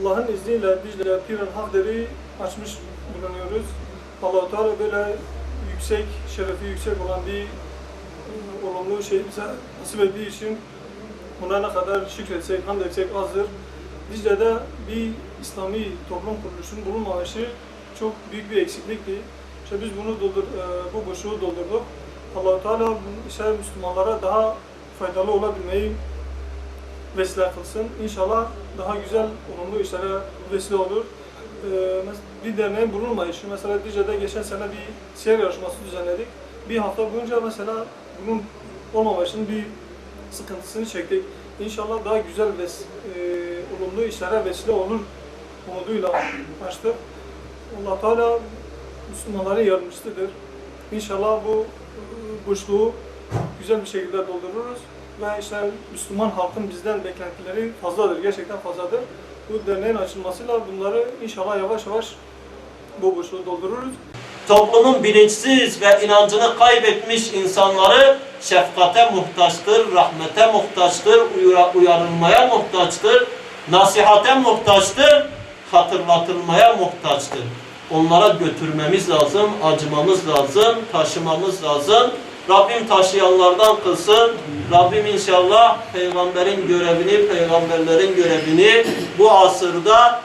Allah'ın izniyle Dicle Piran Hakder'i açmış bulunuyoruz. Allah-u Teala böyle yüksek, şerefi yüksek olan bir e, olumlu şey bize nasip ettiği için buna ne kadar şükretsek, hamd etsek azdır. Dicle'de bir İslami toplum kuruluşunun bulunmaması çok büyük bir eksiklikti. İşte biz bunu doldur, e, bu boşluğu doldurduk. Allah-u Teala işte Müslümanlara daha faydalı olabilmeyi vesile kılsın. İnşallah daha güzel, olumlu işlere vesile olur. Ee, bir derneğin bulunmayışı, mesela Dicle'de geçen sene bir siyer yarışması düzenledik. Bir hafta boyunca mesela bunun olmamasının bir sıkıntısını çektik. İnşallah daha güzel ve e, olumlu işlere vesile olur umuduyla açtık. allah Teala Müslümanların yardımcısıdır. İnşallah bu e, boşluğu güzel bir şekilde doldururuz ve işte Müslüman halkın bizden beklentileri fazladır, gerçekten fazladır. Bu derneğin açılmasıyla bunları inşallah yavaş yavaş bu boşluğu doldururuz. toplumun bilinçsiz ve inancını kaybetmiş insanları şefkate muhtaçtır, rahmete muhtaçtır, uyarılmaya muhtaçtır, nasihate muhtaçtır, hatırlatılmaya muhtaçtır. Onlara götürmemiz lazım, acımamız lazım, taşımamız lazım. Rabbim taşıyanlardan kılsın. Rabbim inşallah peygamberin görevini, peygamberlerin görevini bu asırda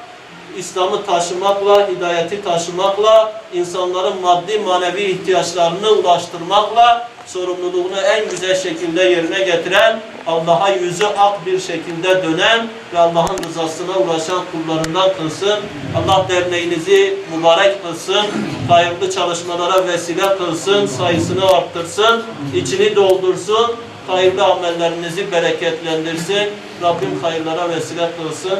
İslam'ı taşımakla, hidayeti taşımakla, insanların maddi manevi ihtiyaçlarını ulaştırmakla sorumluluğunu en güzel şekilde yerine getiren, Allah'a yüzü ak bir şekilde dönen ve Allah'ın rızasına ulaşan kullarından kılsın. Allah derneğinizi mübarek kılsın, hayırlı çalışmalara vesile kılsın, sayısını arttırsın, içini doldursun, hayırlı amellerinizi bereketlendirsin. Rabbim hayırlara vesile kılsın.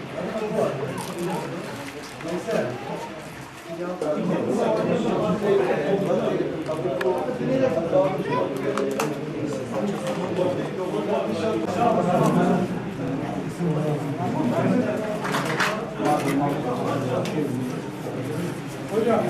Hocam.